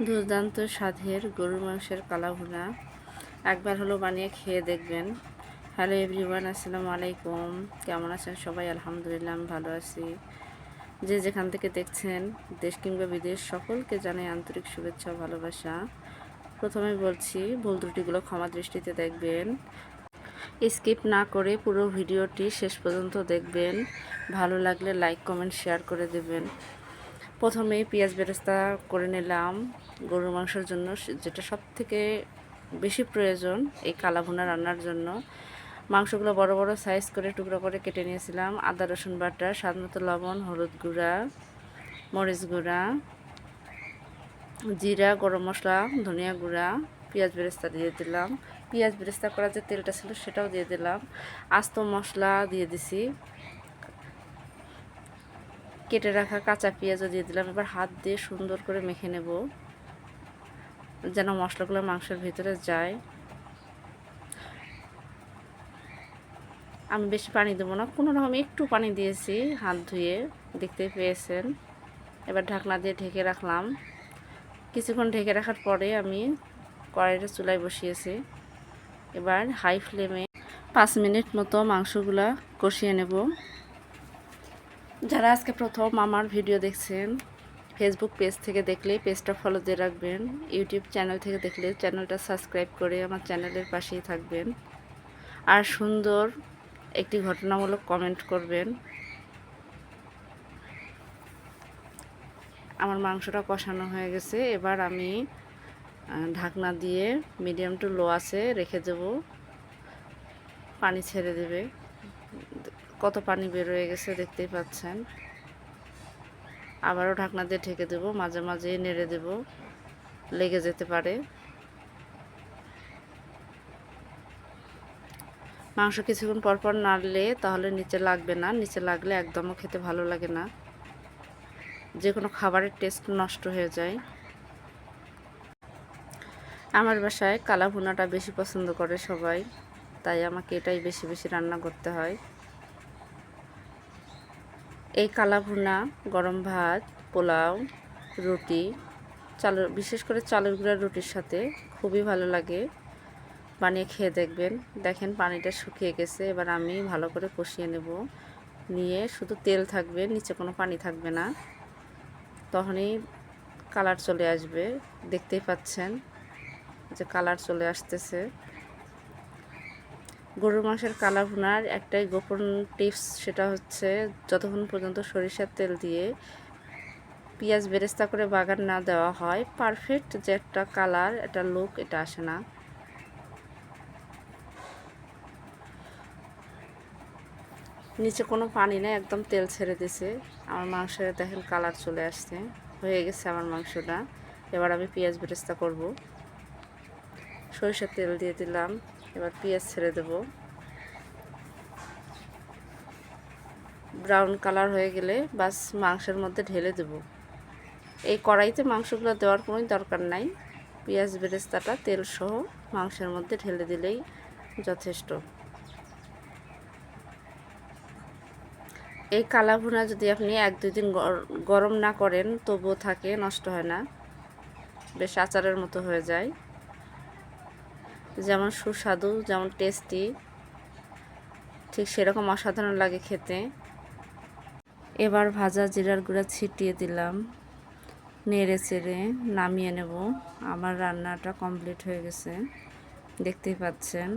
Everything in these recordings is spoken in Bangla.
দুর্দান্ত স্বাদের গরুর মাংসের কালা ভুনা একবার হলো বানিয়ে খেয়ে দেখবেন। হ্যালো এভরিওয়ান, আসসালামু আলাইকুম। কেমন আছেন সবাই? আলহামদুলিল্লাহ, আমি ভালো আছি। যে যেখান থেকে দেখছেন, দেশ কিংবা বিদেশ, সকলকে জানাই আন্তরিক শুভেচ্ছা ভালোবাসা। প্রথমে বলছি, ভুল ত্রুটিগুলো ক্ষমা দৃষ্টিতে দেখবেন। স্কিপ না করে পুরো ভিডিওটি শেষ পর্যন্ত দেখবেন। ভালো লাগলে লাইক, কমেন্ট, শেয়ার করে দেবেন। প্রথমে পেঁয়াজ বেরেস্তা করে নিলাম গরুর মাংসের জন্য, যেটা সব থেকে বেশি প্রয়োজন এই কালা ভুনা রান্নার জন্য। মাংসগুলো বড় বড় সাইজ করে, টুকরো করে কেটে নিয়েছিলাম। আদা, রসুন বাটা, স্বাদ মতো লবণ, হলুদ গুঁড়া, মরিচ গুঁড়া, জিরা, গরম মশলা, ধনিয়া গুঁড়া, পেঁয়াজ বেরেস্তা দিয়ে দিলাম। পেঁয়াজ বেরেস্তা করা যে তেলটা ছিল সেটাও দিয়ে দিলাম। আস্ত মশলা দিয়ে দিছি। কেটে রাখা কাঁচা পেঁয়াজও দিয়ে দিলাম। এবার হাত দিয়ে সুন্দর করে মেখে নেব, যেন মশলাগুলো মাংসের ভিতরে যায়। আমি বেশি পানি দেবো না, কোনো রকম একটু পানি দিয়েছি হাত ধুয়ে দেখতে পেয়েছেন। এবার ঢাকনা দিয়ে ঢেকে রাখলাম। কিছুক্ষণ ঢেকে রাখার পরে আমি কড়াইটা চুলায় বসিয়েছি। এবার হাই ফ্লেমে পাঁচ মিনিট মতো মাংসগুলা কষিয়ে নেব। যারা আজকে প্রথম আমার ভিডিও দেখছেন ফেসবুক পেজ থেকে দেখলে পেজটা ফলো দিয়ে রাখবেন। ইউটিউব চ্যানেল থেকে দেখলে চ্যানেলটা সাবস্ক্রাইব করে আমার চ্যানেলের পাশেই থাকবেন। আর সুন্দর একটি ঘটনামূলক কমেন্ট করবেন। আমার মাংসটা কষানো হয়ে গেছে। এবার আমি ঢাকনা দিয়ে মিডিয়াম টু লো আছে রেখে দেব। পানি ছেড়ে দেবে। কত পানি বের হয়ে গেছে দেখতেই পাচ্ছেন। আবারও ঢাকনা দিয়ে ঢেকে দেব, মাঝে মাঝে নেড়ে দেব, লেগে যেতে পারে। মাংস কিছুক্ষণ পরপর নাড়লে তাহলে নিচে লাগবে না, নিচে লাগলে একদমও খেতে ভালো লাগে না। যে কোনো খাবারের টেস্ট নষ্ট হয়ে যায়। আমার বাসায় কালা ভুনাটা বেশি পছন্দ করে সবাই, তাই আমাকে এটাই বেশি বেশি রান্না করতে হয়। এই কালা ভুনা, গরম ভাত, পোলাও, রুটি, চালের, বিশেষ করে চালের গুঁড়ার রুটির সাথে খুবই ভালো লাগে। বানিয়ে খেয়ে দেখবেন। দেখেন পানিটা শুকিয়ে গেছে, এবার আমি ভালো করে কষিয়ে নেব। নিয়ে শুধু তেল থাকবে, নিচে কোনো পানি থাকবে না। তখনই কালার চলে আসবে। দেখতেই পাচ্ছেন যে কালার চলে আসতেছে। গরুর মাংসের কালা ভুনার একটাই গোপন টিপস সেটা হচ্ছে যতক্ষণ পর্যন্ত সরিষার তেল দিয়ে পেঁয়াজ বেরেস্তা করে বাগান না দেওয়া হয় পারফেক্ট যে একটা কালার একটা লুক এটা আসে না। নিচে কোনো পানি নেই, একদম তেল ছেড়ে দিছে। আমার মাংসের দেখেন কালার চলে আসছে, হয়ে গেছে আমার মাংসটা। এবার আমি পেঁয়াজ বেরেস্তা করব। সরিষার তেল দিয়ে দিলাম। এবার পেঁয়াজ ছেড়ে দেব। ব্রাউন কালার হয়ে গেলে বাস মাংসের মধ্যে ঢেলে দেব। এই কড়াইতে মাংসগুলো দেওয়ার কোনো দরকার নাই। পেঁয়াজ বেরেস্তাটা, তেল সহ মাংসের মধ্যে ঢেলে দিলেই যথেষ্ট। এই কালা ভুনা যদি আপনি এক, দুই দিন গরম না করেন, তবুও থাকে, নষ্ট হয় না। বেশ আচারের মতো হয়ে যায়। যেমন সুস্বাদু, যেমন টেস্টি ঠিক সেরকম অসাধারণ লাগে খেতে। এবার ভাজা জিরার গুঁড়া ছিটিয়ে দিলাম। নেড়ে চেড়ে নামিয়ে নেব। আমার রান্নাটা কমপ্লিট হয়ে গেছে। দেখতেই পাচ্ছেন,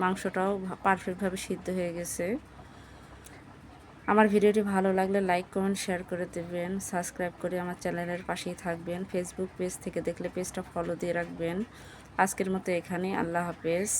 মাংসটাও পারফেক্টভাবে সিদ্ধ হয়ে গেছে। আমার ভিডিওটি ভালো লাগলে লাইক কমেন্ট শেয়ার করে দেবেন। সাবস্ক্রাইব করে আমার চ্যানেলের পাশেই থাকবেন। ফেসবুক পেজ থেকে দেখলে পেজটা ফলো দিয়ে রাখবেন। আজকের মতো এখানে আল্লাহ হাফেজ।